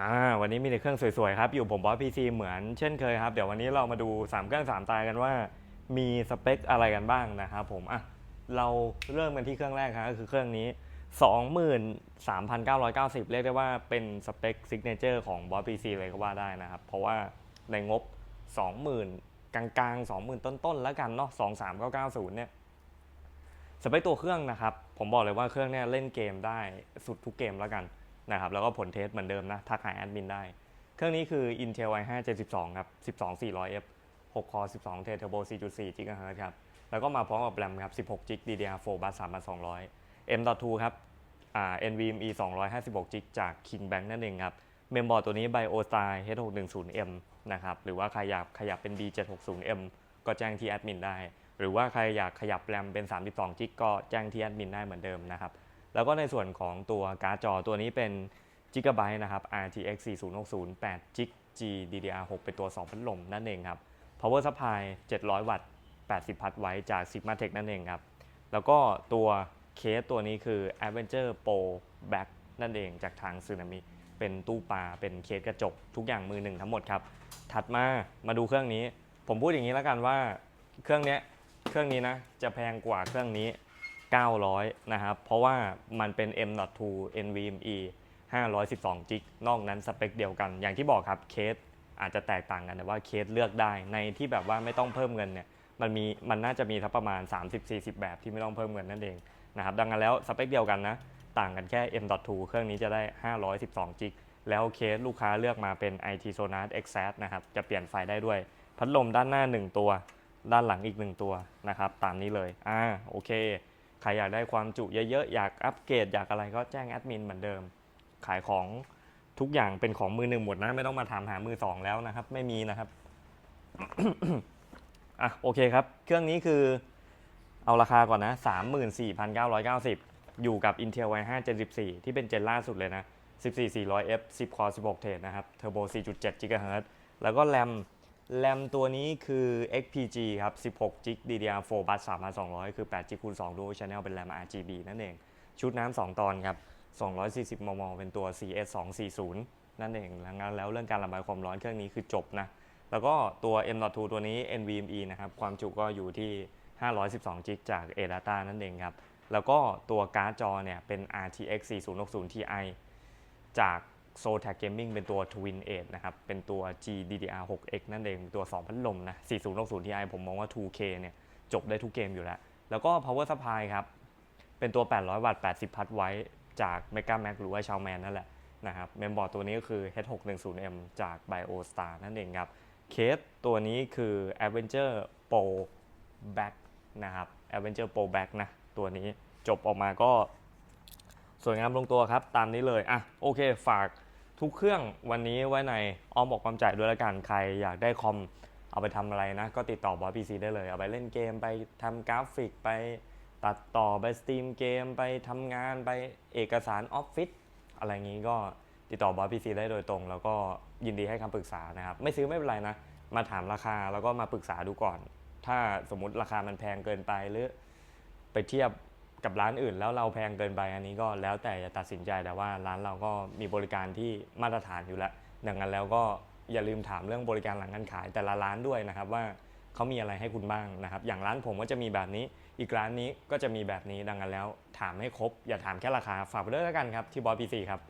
อ่าวันนี้มีแต่เครื่องสวยๆครับ อยู่ผมบอสพีซีเหมือนเช่นเคยครับ เดี๋ยววันนี้เรามาดู 3 เครื่อง 3 ตายกันว่า มีสเปคอะไรกันบ้างนะครับผมอะเราเริ่มกันที่เครื่องแรกครับก็คือเครื่องนี้ 23,990 เรียกได้ว่าเป็นสเปคซิกเนเจอร์ของบอสพีซีเลยก็ว่าได้นะครับ เพราะว่าในงบ 20,000 กลางๆ 20,000 ต้นๆ แล้วกันเนาะ23990 เนี่ยสเปคตัวเครื่องนะครับ ผมบอกเลยว่าเครื่องเนี่ยเล่นเกมได้สุดทุกเกมแล้วกัน นะครับแล้วก็ผลเทสเหมือนเดิมนะทักหาแอดมินได้ เครื่องนี้คือ Intel i5 72ครับ12 400F 6 core 12 t Turbo 4.4 GHz ครับแล้วก็มาพร้อมกับแรมครับ16 GB DDR4 bus 3200 M.2 ครับอ่า NVMe 256 GB จาก Kingbank นั่นเองครับเมมบอร์ดตัวนี้ BioStyle H610M นะครับหรือว่าใครอยากขยับเป็น B760M ก็แจ้งที่แอดมินได้ หรือว่าใครอยากขยับแรมเป็น32 g b ก็แจ้งที่แอดมินได้เหมือนเดิมนะครับ แล้วก็ในส่วนของตัวการ์ดจอตัวนี้เป็น Gigabyte นะครับ RTX 4060 8 g b GDDR6 เป็นตัว 2 พัดลมนั่นเองครับ Power Supply 700 วัตต์ 80 พัทไว้จาก Sigmatech นั่นเองครับ แล้วก็ตัวเคสตัวนี้คือ Adventure Pro Back นั่นเองจากทางซึนามิเป็นตู้ปลาเป็นเคสกระจก ทุกอย่างมือหนึ่งทั้งหมดครับ ถัดมามาดูเครื่องนี้ ผมพูดอย่างนี้แล้วกันว่าเครื่องนี้เครื่องนี้นะจะแพงกว่าเครื่องนี้ 900 นะครับ เพราะว่ามันเป็น M.2 NVMe 512 g b นอกนั้นสเปคเดียวกัน อย่างที่บอกครับเคสอาจจะแตกต่างกันแต่ว่าเคสเลือกได้ในที่แบบว่าไม่ต้องเพิ่มเงินเนี่ยมันมีมันน่าจะมีทักประมาณ 30-40 แบบที่ไม่ต้องเพิ่มเงินนั่นเองนะครับดังนั้นแล้วสเปคเดียวกันนะ ต่างกันแค่ M.2 เครื่องนี้จะได้ 512 g b แล้วเคสลูกค้าเลือกมาเป็น IT Sonar Exact นะครับจะเปลี่ยนไฟได้ด้วย พัดลมด้านหน้า 1 ตัว ด้านหลังอีก 1 ตัวนะครับตามนี้เลยอ่าโอเค ใครอยากได้ความจุเยอะๆ อยากอัปเกรดอยากอะไรก็แจ้งแอดมินเหมือนเดิม ขายของทุกอย่างเป็นของมือหนึ่งหมดนะ ไม่ต้องมาถามหามือสองแล้วนะครับ ไม่มีนะครับอะโอเคครับ เครื่องนี้คือเอาราคาก่อนนะ 34,990 อยู่กับ Intel i5 Gen 14ที่เป็นเจนล่าสุดเลยนะ 14400F 10 core 16 เทรดนะครับ Turbo 4.7 GHz แล้วก็แรม แรมตัวนี้คือ XPG ครับ 16 g b DDR4 bus 3200 คือ8 g คูณ2 dual channel เป็นแรม RGB นั่นเอง ชุดน้ำ 2 ตอนครับ 240 มม เป็นตัว CS 240 นั่นเองแล้วงั้นแล้วเรื่องการระบายความร้อนเครื่องนี้คือจบนะ แล้วก็ตัว M.2 ตัวนี้ NVMe นะครับ ความจุก็อยู่ที่ 512 g b จาก ADATA นั่นเองครับ แล้วก็ตัวการ์ดจอเนี่ยเป็น RTX 4060 Ti จาก Zotac Gaming เป็นตัว Twin 8นะครับ เป็นตัว GDDR6X นั่นเองตัว 2 พัดลมนะ 4060 Ti ผมมองว่า 2K เนี่ย จบได้ทุกเกมอยู่แล้ว แล้วก็ Power Supply ครับ เป็นตัว 800 วัตต์ 80 พัทไว้จาก Mega Max หรือว่า Xiaomi นั่นแหละนะครับ เมมบอร์ดตัวนี้ก็คือ H610M จาก BioStar นั่นเองครับ เคสตัวนี้คือ Adventure Pro Back นะครับ Adventure Pro Back นะ ตัวนี้จบออกมาก็ สวยงามลงตัวครับ ตามนี้เลยอะโอเค ฝากทุกเครื่องวันนี้ไว้ในอ้อมบอกความจ่ายด้วยละกันใครอยากได้คอมเอาไปทำอะไรนะ ก็ติดต่อบอสพีซีได้เลย เอาไปเล่นเกมไปทำกราฟิกไปตัดต่อไปสตรีมเกมไปทำงานไปเอกสารออฟฟิศอะไรงี้ก็ติดต่อบอสพีซีได้โดยตรง แล้วก็ยินดีให้คำปรึกษานะครับ ไม่ซื้อไม่เป็นไรนะ มาถามราคาแล้วก็มาปรึกษาดูก่อน ถ้าสมมุติราคามันแพงเกินไปหรือไปเทียบ กับร้านอื่น แล้วเราแพงเกินไปอันนี้ก็แล้วแต่จะตัดสินใจแต่ว่าร้านเราก็มีบริการที่มาตรฐานอยู่แล้วดังนั้นแล้วก็อย่าลืมถามเรื่องบริการหลังการขายแต่ละร้านด้วยนะครับว่าเขามีอะไรให้คุณบ้างนะครับ อย่างร้านผมก็จะมีแบบนี้ อีกร้านนี้ก็จะมีแบบนี้ดังนั้นแล้ว ถามให้ครบ อย่าถามแค่ราคาฝากไปด้วยแล้วกันครับที่บอสพีซีครับ